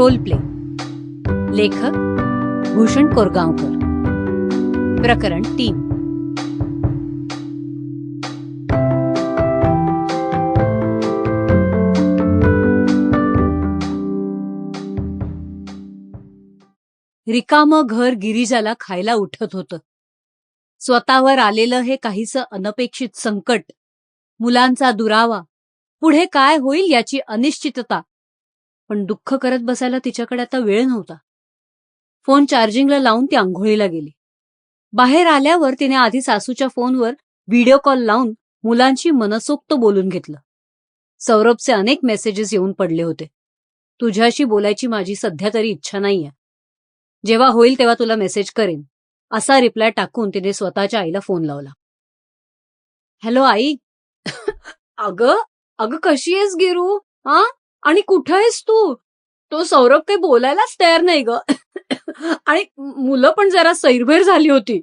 Role play. लेखक भूषण कोरगावकर. प्रकरण तीन. रिकामं घर गिरिजाला खायला उठत होतं. स्वतःवर आलेलं हे काहीसं अनपेक्षित संकट मुलांचा दुरावा पुढे काय होईल याची अनिश्चितता पण दुःख करत बसायला तिच्याकडे आता वेळ नव्हता. फोन चार्जिंगला लावून ती आंघोळीला गेली. बाहेर आल्यावर तिने आधी सासूच्या फोनवर व्हिडिओ कॉल लावून मुलांशी मनसोक्त बोलून घेतलं. सौरभचे अनेक मेसेजेस येऊन पडले होते. तुझ्याशी बोलायची माझी सध्या तरी इच्छा नाहीये. जेव्हा होईल तेव्हा तुला मेसेज करेन असा रिप्लाय टाकून तिने स्वतःच्या आईला फोन लावला. हॅलो आई. अगं अगं कशी आहेस गिरू? हा? आणि कुठं आहेस तू? तो सौरभ काही बोलायलाच तयार नाही ग. आणि मुलं पण जरा सैरभैर झाली होती.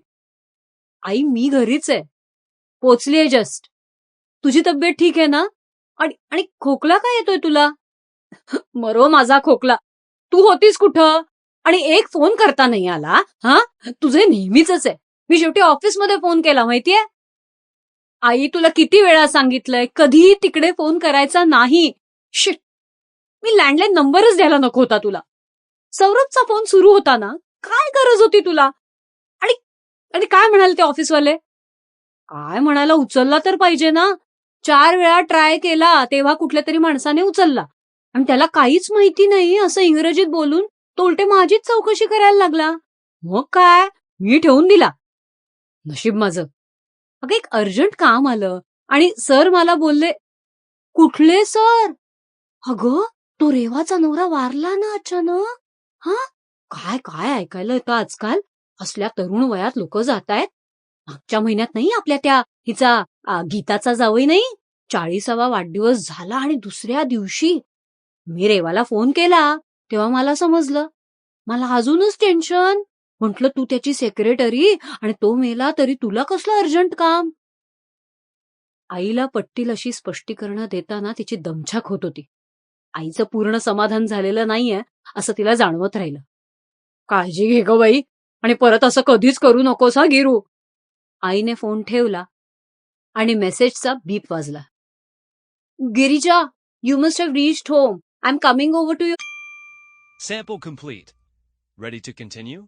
आई मी घरीच आहे. पोचलीये जस्ट तुझी तब्येत ठीक आहे ना? आणि आणि खोकला काय येतोय तुला? मरो माझा खोकला. तू होतीस कुठं? आणि एक फोन करता नाही आला हा? तुझे नेहमीच आहे. मी शेवटी ऑफिसमध्ये फोन केला माहितीये? आई तुला किती वेळा सांगितलंय कधीही तिकडे फोन करायचा नाही. शिट. मी लँडलाईन नंबरच द्यायला नको होता तुला. सौरभचा फोन सुरू होता ना काय गरज होती तुला? आणि आणि काय म्हणाले ते ऑफिसवाले काय म्हणायला उचलला तर पाहिजे ना. चार वेळा ट्राय केला तेव्हा कुठल्या तरी माणसाने उचलला. आणि त्याला काहीच माहिती नाही असं इंग्रजीत बोलून तो उलटे माझीच चौकशी करायला लागला. मग काय? मी ठेवून दिला. नशीब माझं. अगं एक अर्जंट काम आलं. आणि सर मला बोलले कुठले सर? अगं तो रेवाचा नवरा वारला ना अचानक? हा? काय काय ऐकायला येतं आजकाल? असल्या तरुण वयात लोक जात आहेत मागच्या महिन्यात नाही आपल्या त्या हिचा गीताचा जावई नाही? चाळीसावा वाढदिवस झाला आणि दुसऱ्या दिवशी मी रेवाला फोन केला तेव्हा मला समजलं. मला अजूनच टेन्शन. म्हटलं तू त्याची सेक्रेटरी आणि तो मेला तरी तुला कसलं अर्जंट काम? आईला पटतील अशी स्पष्टीकरणं देताना तिची दमछाक होत होती. आईचं पूर्ण समाधान झालेलं नाहीये असं तिला जाणवत राहिलं काळजी घे ग बाई आणि परत असं कधीच करू नकोस हा गिरू आईने फोन ठेवला आणि मेसेजचा बीप वाजला Girija you must have reached home I am coming over to you Sample complete. Ready to continue?